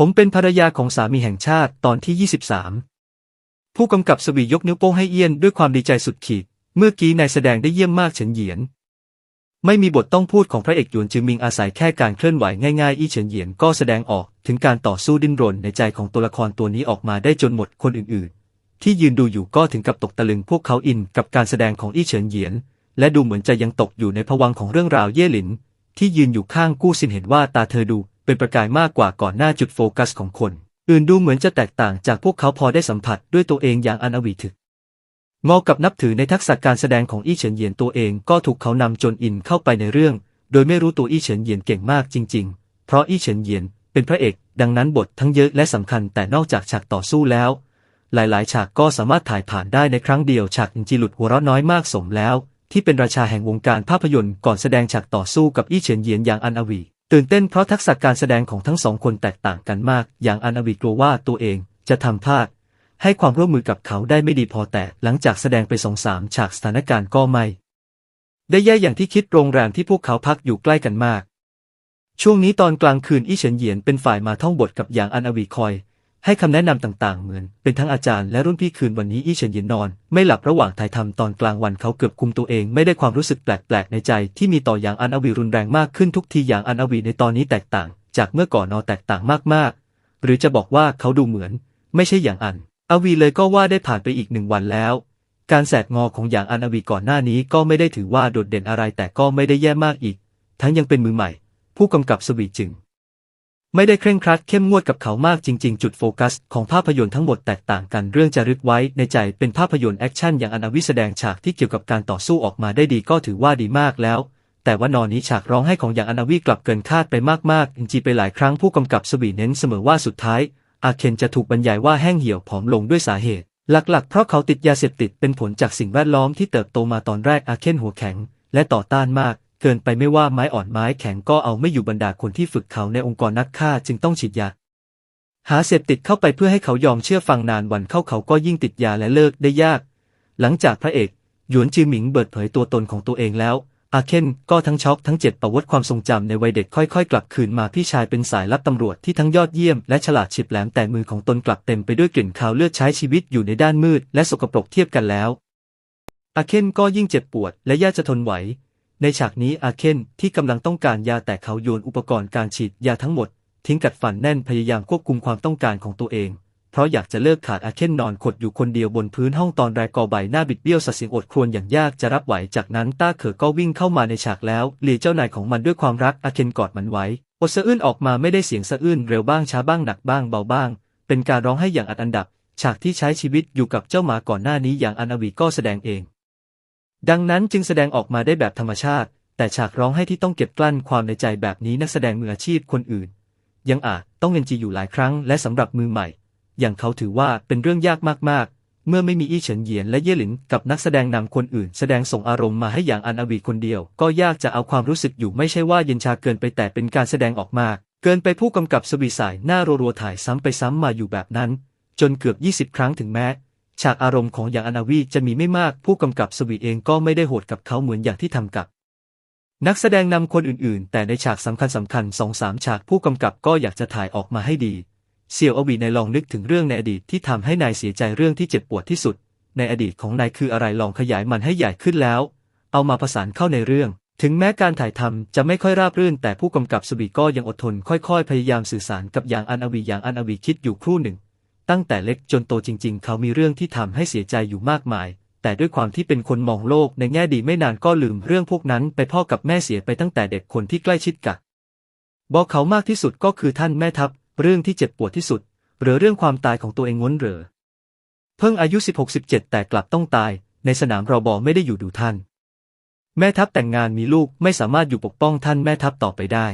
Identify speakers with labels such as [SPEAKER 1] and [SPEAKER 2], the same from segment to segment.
[SPEAKER 1] ผมเป็นภรรยาของสามีแห่งชาติตอนที่ 23 ผู้กำกับสวียกนิ้วโป้งให้เอี้ยนด้วยความดีใจสุดขีด เมื่อกี้นายแสดงได้เยี่ยมมากเฉินเหยียน ไม่มีบทต้องพูดของพระเอกหยวนจือมิงอาศัยแค่การเคลื่อนไหวง่ายๆ อี้เฉินเหยียนก็แสดงออกถึงการต่อสู้ดิ้นรนในใจของตัวละครตัวนี้ออกมาได้จนหมดคนอื่นๆ ที่ยืนดูอยู่ก็ถึงกับตกตะลึงพวกเขาอินกับการแสดงของอี้เฉินเหยียน และดูเหมือนจะยังตกอยู่ในภวังของเรื่องราวเย่หลิน ที่ยืนอยู่ข้างกู้ซินเห็นว่าตาเธอดู เป็นประกายมากกว่าก่อนหน้าจุดโฟกัสของคน อื่นดูเหมือนจะแตกต่างจากพวกเขาพอได้สัมผัสด้วยตัวเองอย่างอันอวีถึกงอกับนับถือในทักษะการแสดงของอี้เฉินเหยียนตัวเองก็ถูกเขานำจนอินเข้าไปในเรื่อง โดยไม่รู้ตัวอี้เฉินเหยียนเก่งมากจริง ๆ เพราะอี้เฉินเหยียนเป็นพระเอก ดังนั้นบททั้งเยอะและสำคัญแต่นอกจากฉากต่อสู้แล้ว หลายๆ ฉากก็สามารถถ่ายผ่านได้ในครั้งเดียวฉากอินจีหลุดหัวเราะน้อยมากสมแล้ว ที่เป็นราชาแห่งวงการภาพยนตร์ก่อนแสดงฉากต่อสู้กับอี้เฉินเหยียนอย่างอันอวี ตื่นเต้นเพราะทักษะการแสดงของทั้งสองคนแตกต่างกันมาก อย่างอันอวิกลัวว่าตัวเองจะทำพลาด ให้ความร่วมมือกับเขาได้ไม่ดีพอแต่หลังจากแสดงไปสองสามฉากสถานการณ์ก็ไม่ ได้แย่อย่างที่คิดโรงแรมที่พวกเขาพักอยู่ใกล้กันมาก ช่วงนี้ตอนกลางคืนอี้เฉินเหยียนเป็นฝ่ายมาท่องบทกับอย่างอันอวิคอย ให้คำแนะนำต่างๆ เหมือน เป็นทั้งอาจารย์และรุ่นพี่คืนวันนี้อี้เฉินหยียนนอน ไม่หลับระหว่างถ่ายทำตอนกลางวันเขาเกือบคุมตัวเองไม่ได้ความรู้สึกแปลกๆ ในใจที่มีต่ออย่างอันอวีรุนแรงมากขึ้นทุกทีอย่างอันอวีในตอนนี้แตกต่าง จากเมื่อก่อนนอแตกต่างมากๆ หรือจะบอกว่าเขาดูเหมือน ไม่ใช่อย่างอัน อวีเลยก็ว่าได้ผ่านไปอีกหนึ่งวันแล้ว การแสกงอของอย่างอันอวีก่อนหน้านี้ก็ไม่ได้ถือว่าโดดเด่นอะไรแต่ก็ไม่ได้แย่มากอีก ทั้งยังเป็นมือใหม่ ผู้กำกับสวีจึง ไม่ได้เคร่งครัดเข้มงวดกับเขามากจริง ๆ จุดโฟกัสของภาพยนตร์ทั้งหมดแตกต่างกันเรื่องจะรึกไว้ในใจเป็นภาพยนตร์แอคชั่นอย่างอนอวิแสดงฉากที่เกี่ยวกับการต่อสู้ออกมาได้ดีก็ถือว่าดีมากแล้ว แต่ว่านอนนี้ฉากร้องไห้ของอย่างอนาวีกลับเกินคาดไปมากๆจริงๆไปหลายครั้งผู้กำกับสวีเน้นเสมอว่าสุดท้าย อาเคนจะถูกบรรยายว่าแห้งเหี่ยวผอมลงด้วยสาเหตุ หลักๆ เพราะเขาติดยาเสพติดเป็นผลจากสิ่งแวดล้อมที่เติบโตมาตอนแรกอาเคนหัวแข็ง และต่อต้านมาก เกินไปไม่ว่าไม้อ่อนไม้แข็งก็เอาไม่อยู่บรรดาคนที่ฝึกเขาในองค์กรนักฆ่าจึงต้องฉีดยาหาเสพติดเข้าไปเพื่อให้เขายอมเชื่อฟังนานวันเข้าเขาก็ยิ่งติดยาและเลิกได้ยาก หลังจากพระเอกหยวนจือหมิงเปิดเผยตัวตนของตัวเองแล้ว อาเคนก็ทั้งช็อกทั้งเจ็บประวัติความทรงจำในวัยเด็กค่อยๆ กลับคืนมาพี่ชายเป็นสายลับตำรวจที่ทั้งยอดเยี่ยมและฉลาดฉิบแหลมแต่มือของตนกลับเต็มไปด้วยกลิ่นคาวเลือดใช้ชีวิตอยู่ในด้านมืดและสกปรกเทียบกันแล้ว อาเคนก็ยิ่งเจ็บปวดและยากจะทนไหว ในฉากนี้อาเคนที่กำลังต้องการยาแต่เขาโยนอุปกรณ์การฉีดยาทั้งหมด ทิ้งกัดฟันแน่นพยายามควบคุมความต้องการของตัวเอง เพราะอยากจะเลิกขาดอาเคนนอนขดอยู่คนเดียวบนพื้นห้องตอนแรกกอใบหน้าบิดเบี้ยวสัดเสียงอดครวญอย่างยากจะรับไหวจากนั้นต้าเขอก็วิ่งเข้ามาในฉากแล้วเลียเจ้านายของมันด้วยความรักอาเคนกอดมันไว้อดสะอื้นออกมาไม่ได้เสียงสะอื้นเร็วบ้างช้าบ้างหนักบ้างเบาบ้าง เป็นการร้องให้อย่างอัดอันดับ ฉากที่ใช้ชีวิตอยู่กับเจ้าหมาก่อนหน้านี้อย่างอันอวีก็แสดงเอง ดังนั้นจึงแสดงออกมาได้แบบธรรมชาติ แต่ฉากร้องให้ที่ต้องเก็บกลั้นความในใจแบบนี้นักแสดงมืออาชีพคนอื่น ยังอาจต้องเงินจีอยู่หลายครั้งและสำหรับมือใหม่ อย่างเขาถือว่าเป็นเรื่องยากมากๆ เมื่อไม่มีอี้เฉินเหยียนและเย่หลินกับนักแสดงนำคนอื่น แสดงส่งอารมณ์มาให้อย่างอันอวีคนเดียว ก็ยากจะเอาความรู้สึกอยู่ไม่ใช่ว่าเย็นชาเกินไปแต่เป็นการแสดงออกมาเกินไปผู้กำกับสวีสายหน้ารัวๆถ่ายซ้ำไปซ้ำมาอยู่แบบนั้น จนเกือบ 20 ครั้งถึงแม้ ฉากอารมณ์ของอย่างอนาวีจะมีไม่มากผู้กำกับสวีเองก็ไม่ได้โหดกับเขาเหมือนอย่างที่ทำกับ นักแสดงนำคนอื่นๆ แต่ในฉากสำคัญสำคัญสองสามฉากผู้กำกับก็อยากจะถ่ายออกมาให้ดี เสี่ยวอวีในลองนึกถึงเรื่องในอดีตที่ทำให้นายเสียใจเรื่องที่เจ็บปวดที่สุด ในอดีตของนายคืออะไรลองขยายมันให้ใหญ่ขึ้นแล้ว เอามาผสานเข้าในเรื่องถึงแม้การถ่ายทำจะไม่ค่อยราบรื่น แต่ผู้กำกับสวีก็ยังอดทน ค่อยๆ พยายามสื่อสารกับอย่างอันอวีอย่างอันอวีคิดอยู่ครู่หนึ่ง ตั้งแต่เล็กจนโตจริง ๆ เขามีเรื่องที่ทำให้เสียใจอยู่มากมาย แต่ด้วยความที่เป็นคนมองโลกในแง่ดีไม่นานก็ลืมเรื่องพวกนั้นไปพ่อกับแม่เสียไปตั้งแต่เด็กคนที่ใกล้ชิดกับบอกเขามากที่สุดก็คือท่านแม่ทัพ เรื่องที่เจ็บปวดที่สุด หรือเรื่องความตายของตัวเองง้นเหรอ เพิ่งอายุ 16-17 แต่กลับต้องตาย ในสนามรอบอไม่ได้อยู่ดูท่าน แม่ทัพแต่งงานมีลูกไม่สามารถอยู่ปกป้องท่านแม่ทัพต่อไปได้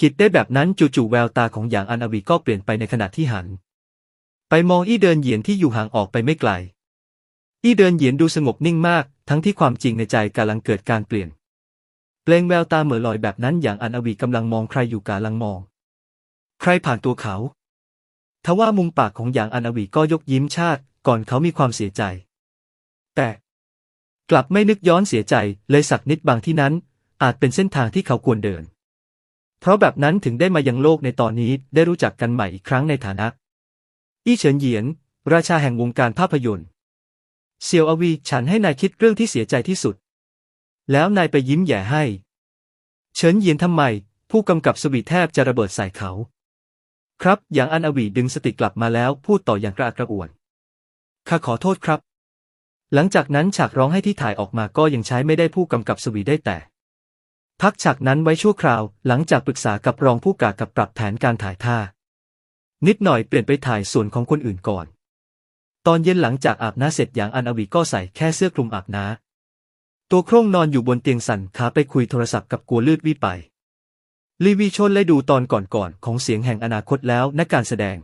[SPEAKER 1] กิจได้แบบนั้นจู่ๆแววตาของหยางอันอวีก็เปลี่ยนไปในขณะที่หัน ไปมองอี้เดินเหยียนที่อยู่ห่างออกไปไม่ไกล อี้เดินเหยียนดูสงบนิ่งมาก ทั้งที่ความจริงในใจกำลังเกิดการเปลี่ยน เปล่งแววตาเหม่อลอยแบบนั้นอย่างอันอวีกำลังมองใครอยู่กำลังมอง ใครผ่านตัวเขา ทว่ามุมปากของหยางอันอวีก็ยกยิ้มชาติ ก่อนเขามีความเสียใจ แต่กลับไม่นึกย้อนเสียใจเลยสักนิดบางที่นั้น อาจเป็นเส้นทางที่เขาควรเดิน เพราะแบบนั้นถึงได้มายังโลกในตอนนี้ได้รู้จักกันใหม่อีกครั้งในฐานะ อี้เฉินเหยียน ราชาแห่งวงการภาพยนตร์เซียวอวีฉันให้นายคิดเรื่องที่เสียใจที่สุด แล้วนายไปยิ้มแย่ให้ เฉินเหยียนทำไม ผู้กำกับสวีแทบจะระเบิดใส่เขา ครับ อย่างอันอวีดึงสติกลับมาแล้วพูดต่ออย่างกระอักกระอ่วน ข้าขอโทษครับ หลังจากนั้นฉากร้องให้ที่ถ่ายออกมาก็ยังใช้ไม่ได้ผู้กำกับสวีได้แต่ พักฉากนั้นไว้ชั่วคราว หลังจากปรึกษากับรองผู้กากับปรับแผนการถ่ายท่า นิดหน่อยเปลี่ยนไปถ่ายส่วนของคนอื่นก่อน ตอนเย็นหลังจากอาบน้ำเสร็จอย่างอันอวีก็ใส่แค่เสื้อคลุมอาบน้ำตัวโคร่งนอนอยู่บนเตียงสั่นขาไปคุยโทรศัพท์กับกัวลืดวิไป ลีวีชนและดูตอนก่อนๆของเสียงแห่งอนาคตแล้วนักการแสดง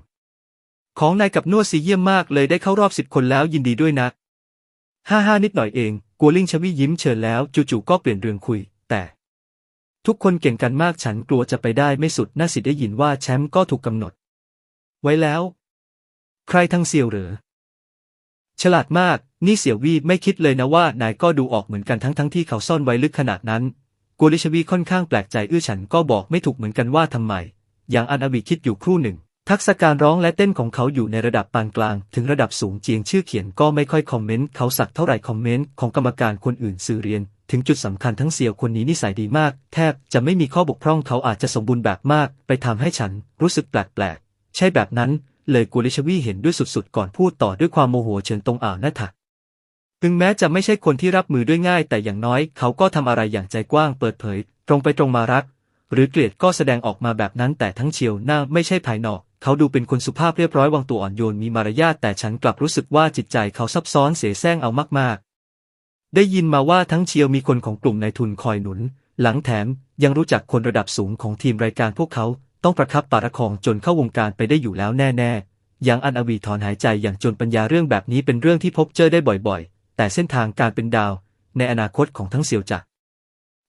[SPEAKER 1] ของนายกับนวดซีเยี่ยมมากเลยได้เข้ารอบสิบคนแล้วยินดีด้วยนะห้าห้านิดหน่อยเอง กัวลิงชวียิ้มเชิญแล้วจู่ๆก็เปลี่ยนเรื่องคุย แต่ทุกคนเก่งกันมากฉันกลัวจะไปได้ไม่สุดน่าสิได้ยินว่าแชมป์ก็ถูกกำหนด ไว้แล้ว ใครทั้งเซียวเหรอฉลาดมาก นี่เสี่ยววีไม่คิดเลยนะว่านายก็ดูออกเหมือนกันทั้งทั้งที่เขาซ่อนไว้ลึกขนาดนั้นกัวลิชวีค่อนข้างแปลกใจอื้อฉันก็บอกไม่ถูกเหมือนกันว่าทำไม อย่างอันอวีคิดอยู่ครู่หนึ่ง ทักษะการร้องและเต้นของเขาอยู่ในระดับปานกลาง ถึงระดับสูงเจียงชื่อเขียนก็ไม่ค่อยคอมเมนต์เขาสักเท่าไหร่คอมเมนต์ของกรรมการคนอื่นสื่อเรียน ถึงจุดสำคัญทั้งเสี่ยวคนนี้นิสัยดีมาก แทบจะไม่มีข้อบกพร่องเขาอาจจะสมบูรณ์แบบมาก ไปทำให้ฉันรู้สึกแปลกๆ ใช่แบบนั้น เลยกัวลิชวีเห็นด้วยสุดๆ ก่อนพูดต่อด้วยความโมโหเชิญตรงอ่าวนะถะถึงแม้จะไม่ใช่คนที่รับมือด้วยง่าย แต่อย่างน้อยเขาก็ทำอะไรอย่างใจกว้างเปิดเผย ตรงไปตรงมารัก หรือเกลียดก็แสดงออกมาแบบนั้นแต่ทั้งเชียวหน้าไม่ใช่ภายนอก เขาดูเป็นคนสุภาพเรียบร้อยวางตัวอ่อนโยนมีมารยาทแต่ฉันกลับรู้สึกว่าจิตใจเขาซับซ้อนเสียแซงเอามากๆ ได้ยินมาว่าทั้งเชียวมีคนของกลุ่มนายทุนคอยหนุน หลังแถมยังรู้จักคนระดับสูงของทีมรายการพวกเขา ต้องประคับประคองจนเข้าวงการไปได้อยู่แล้วแน่ๆ อย่างอันอวีถอนหายใจอย่างจนปัญญาเรื่องแบบนี้เป็นเรื่องที่พบเจอได้บ่อยๆ แต่เส้นทางการเป็นดาว ในอนาคตของทั้งเซียวจะ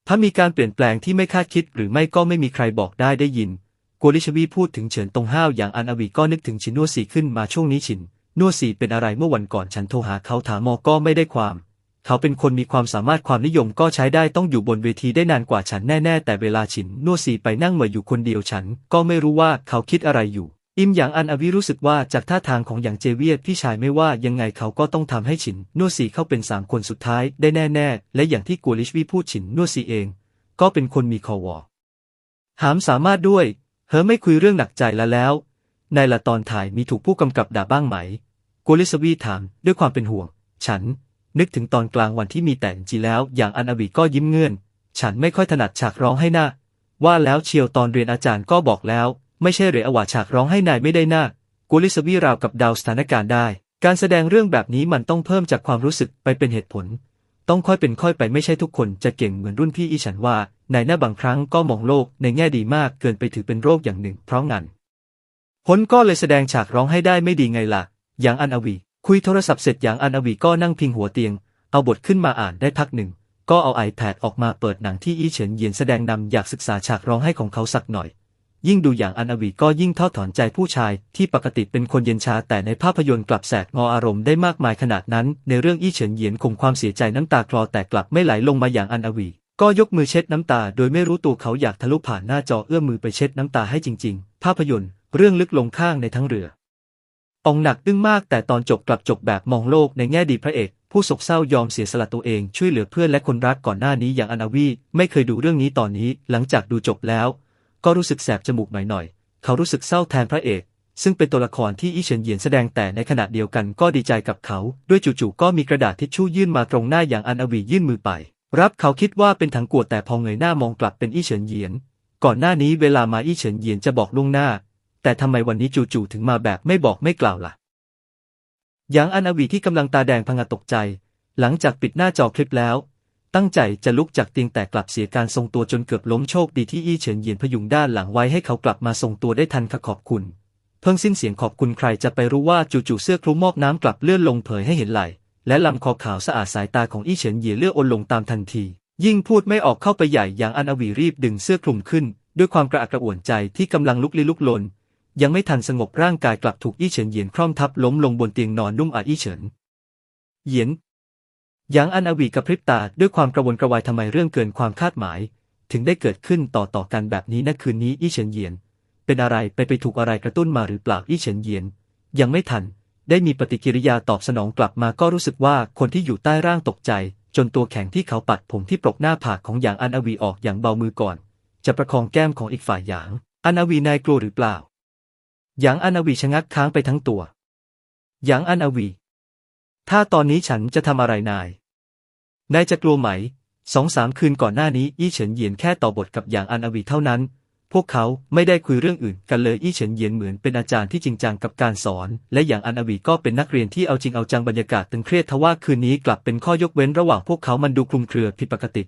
[SPEAKER 1] ถ้ามีการเปลี่ยนแปลงที่ไม่คาดคิดหรือไม่ก็ไม่มีใครบอกได้ได้ยินกัวลิชวีพูดถึงเฉินตงห้าวอย่างอันอวีก็นึกถึงชินนัวสีขึ้นมาช่วงนี้ชินนัวสีเป็นอะไรเมื่อวันก่อนฉันโทรหาเขาถามมอก็ไม่ได้ความ เขาเป็นคนมีความสามารถความนิยมก็ใช้ได้ต้องอยู่บนเวทีได้นานกว่าฉันแน่ๆ แต่เวลาฉินนัวสีไปนั่งเหม่ออยู่คนเดียวฉัน ก็ไม่รู้ว่าเขาคิดอะไรอยู่ อิมอย่างอันอวีรู้สึกว่าจากท่าทางของอย่างเจเวียตพี่ชายไม่ว่ายังไงเขาก็ต้องทำให้ฉินนัวสีเข้าเป็นสามคนสุดท้ายได้แน่ๆ และอย่างที่กัวลิชวีพูดฉินนัวสีเอง ก็เป็นคนมีคอวอหามสามารถด้วย เฮอไม่คุยเรื่องหนักใจแล้วแล้ว ในละตอนถ่ายมีถูกผู้กำกับด่าบ้างไหมกัวลิสวีถามด้วยความเป็นห่วง ฉัน นึกถึงตอนกลางวันที่มีแต่งจีแล้วอย่างอันอวีก็ยิ้มเงื่อน ฉันไม่ค่อยถนัดฉากร้องให้หน้า ว่าแล้วเชียวตอนเรียนอาจารย์ก็บอกแล้ว ไม่ใช่เหรออว่าฉากร้องให้นายไม่ได้หน้ากัวลิสวีราวกับดาวสถานการณ์ได้ การแสดงเรื่องแบบนี้มันต้องเพิ่มจากความรู้สึกไปเป็นเหตุผล ต้องค่อยเป็นค่อยไปไม่ใช่ทุกคนจะเก่งเหมือนรุ่นพี่อีฉันว่าในหน้าบางครั้งก็มองโลกในแง่ดีมากเกินไปถือเป็นโรคอย่างหนึ่งเพราะงั้นผลก็เลยแสดงฉากร้องให้ได้ไม่ดีไงล่ะ อย่างอันอวี คุยโทรศัพท์เสร็จอย่างอันอวีก็นั่งพิงหัวเตียง เอาบทขึ้นมาอ่านได้พักหนึ่ง ก็เอา iPad ออกมาเปิดหนังที่อีเฉินเยียนแสดงนำอยากศึกษาฉากร้องให้ของเขาสักหน่อย ยิ่งดูอย่างอันอวีก็ยิ่งทอดถอนใจผู้ชายที่ปกติเป็นคนเย็นชาแต่ในภาพยนตร์กลับแสกงออารมณ์ได้มากมายขนาดนั้น ในเรื่องอี้เฉินเยียนคงความเสียใจน้ำตาคลอแต่กลับไม่ไหลลงมาอย่างอันอวี ก็ยกมือเช็ดน้ำตา โดยไม่รู้ตัวเขาอยากทะลุผ่านหน้าจอเอื้อมมือไปเช็ดน้ำตาให้จริง ๆ ภาพยนตร์ เรื่องลึกลงข้างในทั้งเรือ องหนักดึงมากแต่ตอนจบกลับจบแบบมองโลกในแง่ดีพระเอก ผู้โศกเศร้ายอมเสียสละตัวเองช่วยเหลือเพื่อนและคนรักก่อนหน้านี้อย่างอนาวีไม่เคยดูเรื่องนี้ตอนนี้หลังจากดูจบแล้ว ก็รู้สึกแสบจมูกหน่อยๆเขารู้สึกเศร้าแทนพระเอก ซึ่งเป็นตัวละครที่อีเฉินเหยียนแสดงแต่ในขณะเดียวกันก็ดีใจกับเขา ด้วยจู่ๆก็มีกระดาษทิชชู่ยื่นมาตรงหน้าอย่างอันอวียื่นมือไป รับเขาคิดว่าเป็นถังกวดแต่พอเงยหน้ามองกลับเป็นอีเฉินเหยียน ก่อนหน้านี้เวลามาอีเฉินเหยียนจะบอกล่วงหน้า แต่ทำไมวันนี้จู่ๆถึงมาแบบไม่บอกไม่กล่าวล่ะหยางอันอวีที่กำลังตาแดงพงะตกใจ หลังจากปิดหน้าจอคลิปแล้ว ตั้งใจจะลุกจากเตียงแต่กลับเสียการทรงตัวจนเกือบล้มโชคดีที่อี้เฉินเยียนพยุงด้านหลังไว้ให้เขากลับมาทรงตัวได้ทันค่ะขอบคุณเพิ่งสิ้นเสียงขอบคุณใครจะไปรู้ว่าจู่ๆเสื้อคลุมมอกน้ำกลับเลื่อนลงเผยให้เห็นไหล่และลำคอขาวสะอาดสายตาของอี้เฉินเยียเลื่ออนลงตามทันที ยิ่งพูดไม่ออกเข้าไปใหญ่อย่างอันอวีรีบดึงเสื้อคลุมขึ้น ด้วยความกระอักกระอ่วนใจที่กำลังลุกลี้ลุกลน ยังไม่ทันสงบร่างกายกลับถูกอี้เฉินเหยียนคร่อมทับล้มลงบนเตียงนอนนุ่มอาอี้เฉิน เหยียนหยางอันอวีกระพริบตาด้วยความกระวนกระวายทำไมเรื่องเกินความคาดหมาย ถึงได้เกิดขึ้นต่อต่อกันแบบนี้นะคืนนี้อี้เฉินเหยียน เป็นอะไรไปไปถูกอะไรกระตุ้นมาหรือเปล่าอี้เฉินเหยียน ยังไม่ทัน ได้มีปฏิกิริยาตอบสนองกลับมาก็รู้สึกว่าคนที่อยู่ใต้ร่างตกใจ จนตัวแข็งที่เขาปัดผมที่ปลกหน้าผากของหยางอันอวีออกอย่างเบามือก่อน จะประคองแก้มของอีกฝ่ายหยาง อันอวีนายกลัวหรือเปล่า หยางอันอวีชะงักค้างไปทั้งตัว หยางอันอวี ถ้าตอนนี้ฉันจะทำอะไรนาย นายจะกลัวไหม สองสามคืนก่อนหน้านี้อี้เฉินเยียนแค่ต่อบทกับหยางอันอวีเท่านั้น พวกเขาไม่ได้คุยเรื่องอื่นกันเลยอี้เฉินเยียนเหมือนเป็นอาจารย์ที่จริงจังกับการสอน และอย่างอันอวีก็เป็นนักเรียนที่เอาจริงเอาจังบรรยากาศตึงเครียดทว่าคืนนี้กลับเป็นข้อยกเว้นระหว่างพวกเขามันดูคลุมเครือผิดปกติ